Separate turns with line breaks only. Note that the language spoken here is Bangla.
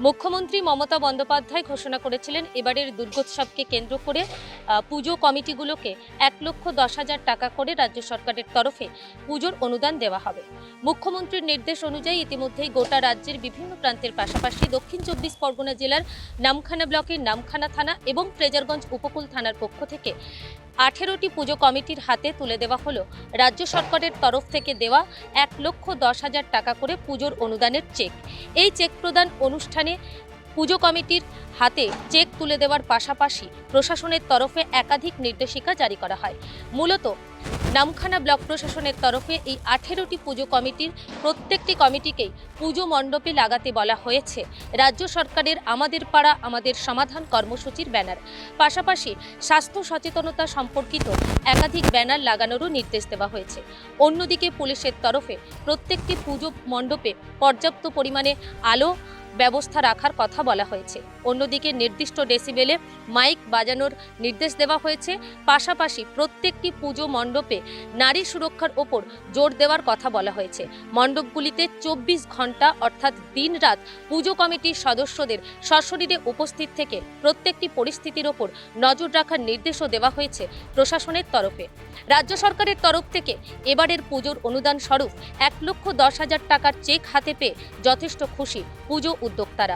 মুখ্যমন্ত্রী মমতা বন্দ্যোপাধ্যায় ঘোষণা করেছিলেন এবারের দুর্গোৎসবকে কেন্দ্র করে পুজো কমিটিগুলোকে এক লক্ষ দশ হাজার টাকা করে রাজ্য সরকারের তরফে পুজোর অনুদান দেওয়া হবে। মুখ্যমন্ত্রীর নির্দেশ অনুযায়ী ইতিমধ্যেই গোটা রাজ্যের বিভিন্ন প্রান্তের পাশাপাশি দক্ষিণ চব্বিশ পরগনা জেলার নামখানা ব্লকের নামখানা থানা এবং ফ্রেজারগঞ্জ উপকূল থানার পক্ষ থেকে আঠেরোটি পুজো কমিটির হাতে তুলে দেওয়া হলো। রাজ্য সরকারের তরফ থেকে দেওয়া এক লক্ষ দশ হাজার টাকা করে পুজোর অনুদানের চেক। এই চেক প্রদান অনুষ্ঠানে পুজো কমিটির হাতে চেক তুলে দেওয়ার পাশাপাশি প্রশাসনের তরফে একাধিক নির্দেশিকা জারি করা হয়। মূলত নামখানা ব্লক প্রশাসনের তরফে এই আঠেরোটি পুজো কমিটির প্রত্যেকটি কমিটিকেই পুজো মণ্ডপে লাগাতে বলা হয়েছে। রাজ্য সরকারের আমাদের পাড়া, আমাদের সমাধান কর্মসূচির ব্যানার। পাশাপাশি স্বাস্থ্য সচেতনতা সম্পর্কিত একাধিক ব্যানার লাগানোরও নির্দেশ দেওয়া হয়েছে। অন্যদিকে পুলিশের তরফে প্রত্যেকটি পুজো মণ্ডপে পর্যাপ্ত পরিমাণে আলো ব্যবস্থা রাখার কথা বলা হয়েছে। অন্যদিকে নির্দিষ্ট ডেসিবেলে মাইক বাজানোর নির্দেশ দেওয়া হয়েছে। পাশাপাশি প্রত্যেকটি পুজো মণ্ডপে নারী সুরক্ষার ওপর জোর দেওয়ার কথা বলা হয়েছে। মণ্ডপগুলিতে চব্বিশ ঘণ্টা অর্থাৎ দিনরাত পুজো কমিটির সদস্যদের সশরীরে উপস্থিত থেকে প্রত্যেকটি পরিস্থিতির ওপর নজর রাখার নির্দেশও দেওয়া হয়েছে প্রশাসনের তরফে। রাজ্য সরকারের তরফ থেকে এবারের পুজোর অনুদান স্বরূপ এক লক্ষ দশ হাজার টাকার চেক হাতে পেয়ে যথেষ্ট খুশি পুজো উদ্যোক্তারা।